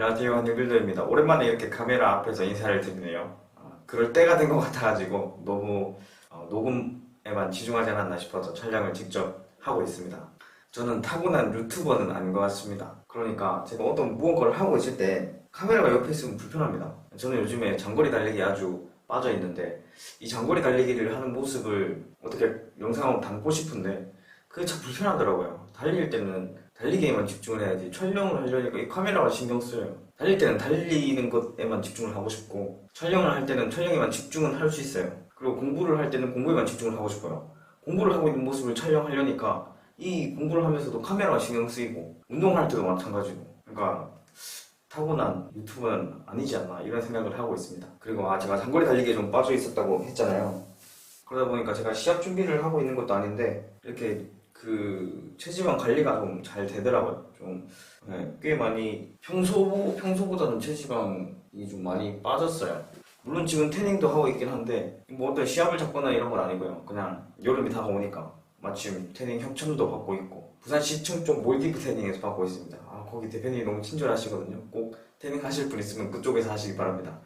안녕하세요 한유빌더입니다. 오랜만에 이렇게 카메라 앞에서 인사를 드리네요. 아, 그럴 때가 된 것 같아가지고 너무 어, 녹음에만 치중하지 않았나 싶어서 촬영을 직접 하고 있습니다. 저는 타고난 유튜버는 아닌 것 같습니다. 그러니까 제가 어떤 무언가를 하고 있을 때 카메라가 옆에 있으면 불편합니다. 저는 요즘에 장거리 달리기 아주 빠져 있는데 이 장거리 달리기를 하는 모습을 어떻게 영상으로 담고 싶은데 그게 참 불편하더라고요. 달릴 때는 달리기에만 집중을 해야지. 촬영을 하려니까 이 카메라가 신경 쓰여요. 달릴 때는 달리는 것에만 집중을 하고 싶고 촬영을 할 때는 촬영에만 집중은 할 수 있어요. 그리고 공부를 할 때는 공부에만 집중을 하고 싶어요. 공부를 하고 있는 모습을 촬영하려니까 이 공부를 하면서도 카메라가 신경 쓰이고 운동할 때도 마찬가지고. 그러니까 타고난 유튜브는 아니지 않나 이런 생각을 하고 있습니다. 그리고 아 제가 장거리 달리기에 좀 빠져 있었다고 했잖아요. 그러다 보니까 제가 시합 준비를 하고 있는 것도 아닌데 이렇게 그 체지방 관리가 좀 잘 되더라고요. 좀 네, 꽤 많이 평소 평소보다는 체지방이 좀 많이 빠졌어요. 물론 지금 태닝도 하고 있긴 한데 뭐 어떤 시합을 잡거나 이런 건 아니고요. 그냥 여름이 다가오니까 마침 태닝 협찬도 받고 있고 부산시청 쪽 몰디브 태닝에서 받고 있습니다. 아 거기 대표님이 너무 친절하시거든요. 꼭 태닝 하실 분 있으면 그쪽에서 하시기 바랍니다.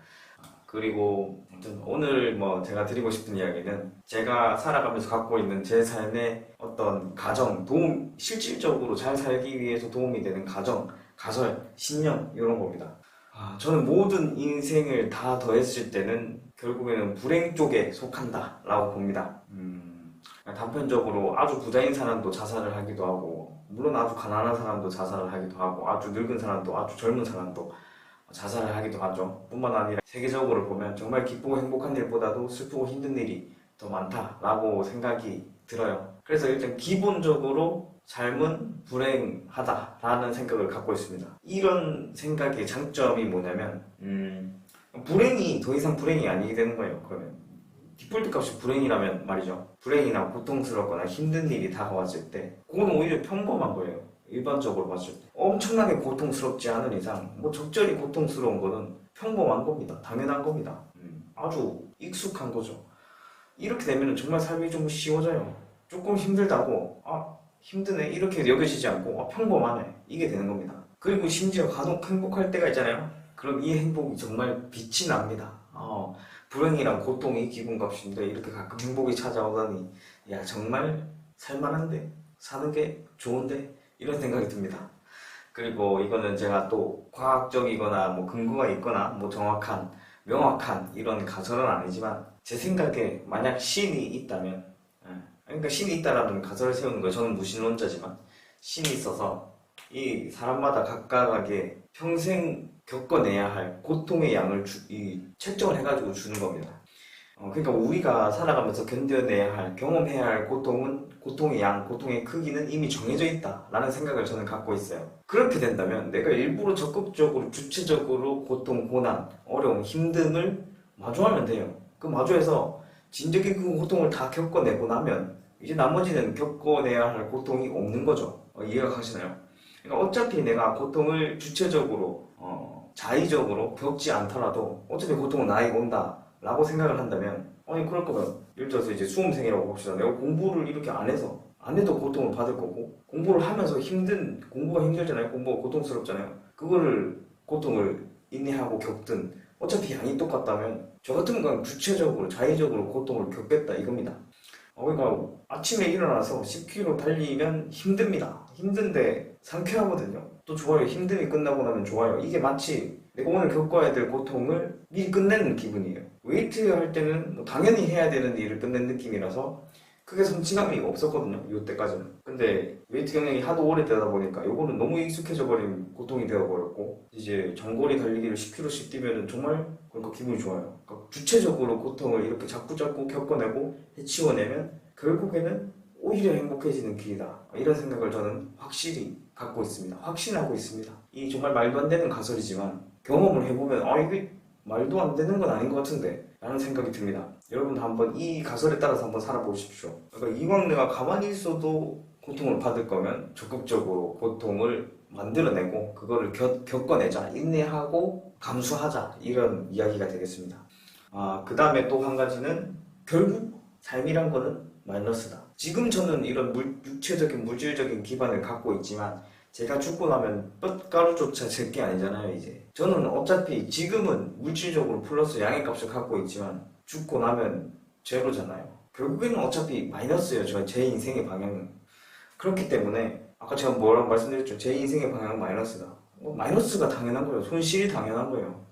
그리고 아무튼 오늘 뭐 제가 드리고 싶은 이야기는 제가 살아가면서 갖고 있는 제 삶의 어떤 가정, 도움, 실질적으로 잘 살기 위해서 도움이 되는 가정, 가설, 신념 이런 겁니다. 아, 저는 모든 인생을 다 더했을 때는 결국에는 불행 쪽에 속한다라고 봅니다. 음, 단편적으로 아주 부자인 사람도 자살을 하기도 하고, 물론 아주 가난한 사람도 자살을 하기도 하고, 아주 늙은 사람도 아주 젊은 사람도 자살을 하기도 하죠. 뿐만 아니라 세계적으로 보면 정말 기쁘고 행복한 일보다도 슬프고 힘든 일이 더 많다라고 생각이 들어요. 그래서 일단 기본적으로 삶은 불행하다라는 생각을 갖고 있습니다. 이런 생각의 장점이 뭐냐면 음, 불행이 더 이상 불행이 아니게 되는 거예요. 그러면 디폴트 값이 불행이라면 말이죠. 불행이나 고통스럽거나 힘든 일이 다가왔을 때 그건 오히려 평범한 거예요. 일반적으로 봤을 때 엄청나게 고통스럽지 않은 이상 뭐 적절히 고통스러운 거는 평범한 겁니다. 당연한 겁니다. 음, 아주 익숙한 거죠. 이렇게 되면 정말 삶이 좀 쉬워져요. 조금 힘들다고 아 힘드네 이렇게 여겨지지 않고 아, 평범하네 이게 되는 겁니다. 그리고 심지어 간혹 행복할 때가 있잖아요. 그럼 이 행복이 정말 빛이 납니다. 어, 불행이랑 고통이 기분값인데 이렇게 가끔 행복이 찾아오다니 야 정말 살만한데 사는 게 좋은데 이런 생각이 듭니다. 그리고 이거는 제가 또 과학적이거나 뭐 근거가 있거나 뭐 정확한 명확한 이런 가설은 아니지만 제 생각에 만약 신이 있다면 예, 그러니까 신이 있다라는 가설을 세우는 거예요. 저는 무신론자지만 신이 있어서 이 사람마다 각각하게 평생 겪어내야 할 고통의 양을 주, 이 책정을 해가지고 주는 겁니다. 어, 그러니까 우리가 살아가면서 견뎌내야 할, 경험해야 할 고통은, 고통의 양, 고통의 크기는 이미 정해져 있다라는 생각을 저는 갖고 있어요. 그렇게 된다면 내가 일부러 적극적으로, 주체적으로 고통, 고난, 어려움, 힘듦을 마주하면 돼요. 그 마주해서 진적인 그 고통을 다 겪어내고 나면 이제 나머지는 겪어내야 할 고통이 없는 거죠. 어, 이해가 가시나요? 그러니까 어차피 내가 고통을 주체적으로, 어, 자의적으로 겪지 않더라도 어차피 고통은 나에게 온다. 라고 생각을 한다면 아니 그럴 거면 예를 들어서 이제 수험생이라고 봅시다. 내가 공부를 이렇게 안 해서 안 해도 고통을 받을 거고 공부를 하면서 힘든 공부가 힘들잖아요. 공부가 고통스럽잖아요. 그거를 고통을 인내하고 겪든 어차피 양이 똑같다면 저 같은 건 주체적으로 자의적으로 고통을 겪겠다 이겁니다. 어, 그러니까 아침에 일어나서 10km 달리면 힘듭니다. 힘든데 상쾌하거든요. 또 좋아요. 힘듦이 끝나고 나면 좋아요. 이게 마치 내가 오늘 겪어야 될 고통을 미리 끝내는 기분이에요. 웨이트 할 때는 뭐 당연히 해야 되는 일을 끝낸 느낌이라서 크게 성취감이 없었거든요. 이때까지는. 근데 웨이트 경력이 하도 오래되다 보니까 요거는 너무 익숙해져 버린 고통이 되어버렸고 이제 장거리 달리기를 10km씩 뛰면은 정말 그러니까 기분이 좋아요. 그러니까 주체적으로 고통을 이렇게 자꾸자꾸 겪어내고 해치워내면 결국에는 오히려 행복해지는 길이다. 이런 생각을 저는 확실히 갖고 있습니다. 확신하고 있습니다. 이 정말 말도 안 되는 가설이지만 경험을 해보면 아 이게 말도 안 되는 건 아닌 것 같은데 라는 생각이 듭니다. 여러분도 한번 이 가설에 따라서 한번 살아보십시오. 그러니까 이왕 내가 가만히 있어도 고통을 받을 거면 적극적으로 고통을 만들어내고 그거를 겪, 겪어내자 인내하고 감수하자 이런 이야기가 되겠습니다. 아, 그 다음에 또 한 가지는 결국 삶이란 거는 마이너스다. 지금 저는 이런 물, 육체적인 물질적인 기반을 갖고 있지만 제가 죽고 나면 뼈가루조차 질게 아니잖아요, 이제. 저는 어차피 지금은 물질적으로 플러스 양의 값을 갖고 있지만 죽고 나면 제로잖아요. 결국에는 어차피 마이너스예요, 저, 제 인생의 방향은. 그렇기 때문에 아까 제가 뭐라고 말씀드렸죠? 제 인생의 방향은 마이너스다. 뭐 마이너스가 당연한 거예요. 손실이 당연한 거예요.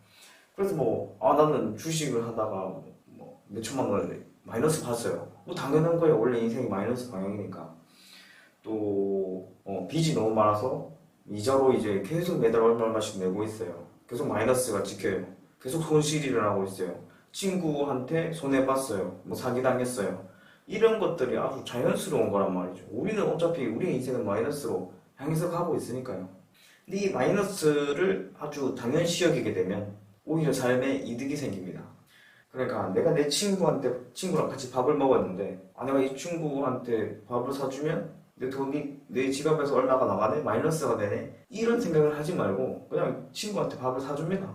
그래서 뭐, 아, 나는 주식을 하다가 뭐 몇천만 원을 마이너스 봤어요. 뭐 당연한 거예요. 원래 인생이 마이너스 방향이니까. 또, 어, 빚이 너무 많아서 이자로 이제 계속 매달 얼마 얼마씩 내고 있어요. 계속 마이너스가 찍혀요. 계속 손실이 일어나고 있어요. 친구한테 손해봤어요. 뭐 사기당했어요. 이런 것들이 아주 자연스러운 거란 말이죠. 우리는 어차피 우리 인생은 마이너스로 향해서 가고 있으니까요. 근데 이 마이너스를 아주 당연시 여기게 되면 오히려 삶에 이득이 생깁니다. 그러니까 내가 내 친구한테 친구랑 같이 밥을 먹었는데 아 내가 이 친구한테 밥을 사주면 내 돈이 내 지갑에서 얼마가 나가네 마이너스가 되네 이런 생각을 하지 말고 그냥 친구한테 밥을 사줍니다.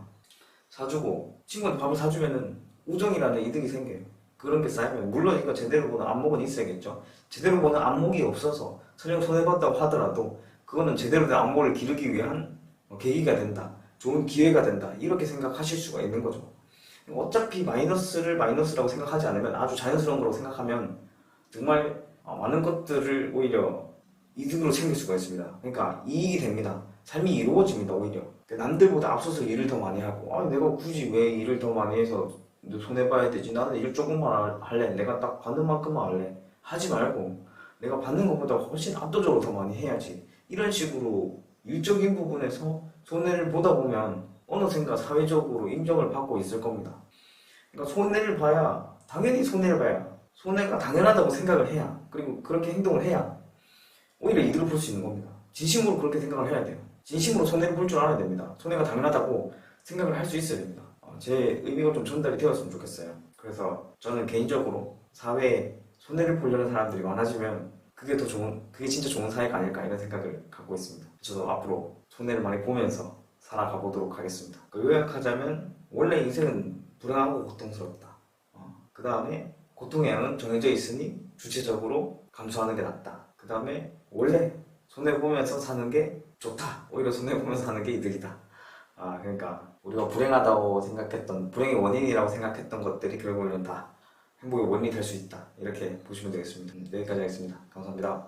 사주고 친구한테 밥을 사주면은 우정이라는 이득이 생겨요. 그런 게 쌓이면 물론 이거 제대로 보는 안목은 있어야겠죠. 제대로 보는 안목이 없어서 설령 손해봤다고 하더라도 그거는 제대로 된 안목을 기르기 위한 어, 계기가 된다. 좋은 기회가 된다. 이렇게 생각하실 수가 있는 거죠. 어차피 마이너스를 마이너스라고 생각하지 않으면 아주 자연스러운 거라고 생각하면 정말 어, 많은 것들을 오히려 이득으로 챙길 수가 있습니다. 그러니까 이익이 됩니다. 삶이 이루어집니다. 오히려 남들보다 앞서서 일을 더 많이 하고 아 내가 굳이 왜 일을 더 많이 해서 손해 봐야 되지? 나는 일 조금만 할래. 내가 딱 받는 만큼만 할래. 하지 말고 내가 받는 것보다 훨씬 압도적으로 더 많이 해야지. 이런 식으로 일적인 부분에서 손해를 보다 보면 어느샌가 사회적으로 인정을 받고 있을 겁니다. 그러니까 손해를 봐야 당연히 손해를 봐야 손해가 당연하다고 생각을 해야 그리고 그렇게 행동을 해야 오히려 이득을 볼 수 있는 겁니다. 진심으로 그렇게 생각을 해야 돼요. 진심으로 손해를 볼 줄 알아야 됩니다. 손해가 당연하다고 생각을 할 수 있어야 됩니다. 어, 제 의미가 좀 전달이 되었으면 좋겠어요. 그래서 저는 개인적으로 사회에 손해를 보려는 사람들이 많아지면 그게 더 좋은, 그게 진짜 좋은 사회가 아닐까 이런 생각을 갖고 있습니다. 저도 앞으로 손해를 많이 보면서 살아가 보도록 하겠습니다. 그 요약하자면 원래 인생은 불행하고 고통스럽다. 그 다음에 고통의 양은 정해져 있으니 주체적으로 감수하는 게 낫다. 그 다음에 원래 손해 보면서 사는 게 좋다. 오히려 손해 보면서 사는 게 이득이다. 아 그러니까 우리가 불행하다고 생각했던 불행의 원인이라고 생각했던 것들이 결국에는 다 행복의 원인이 될 수 있다. 이렇게 보시면 되겠습니다. 여기까지 하겠습니다. 감사합니다.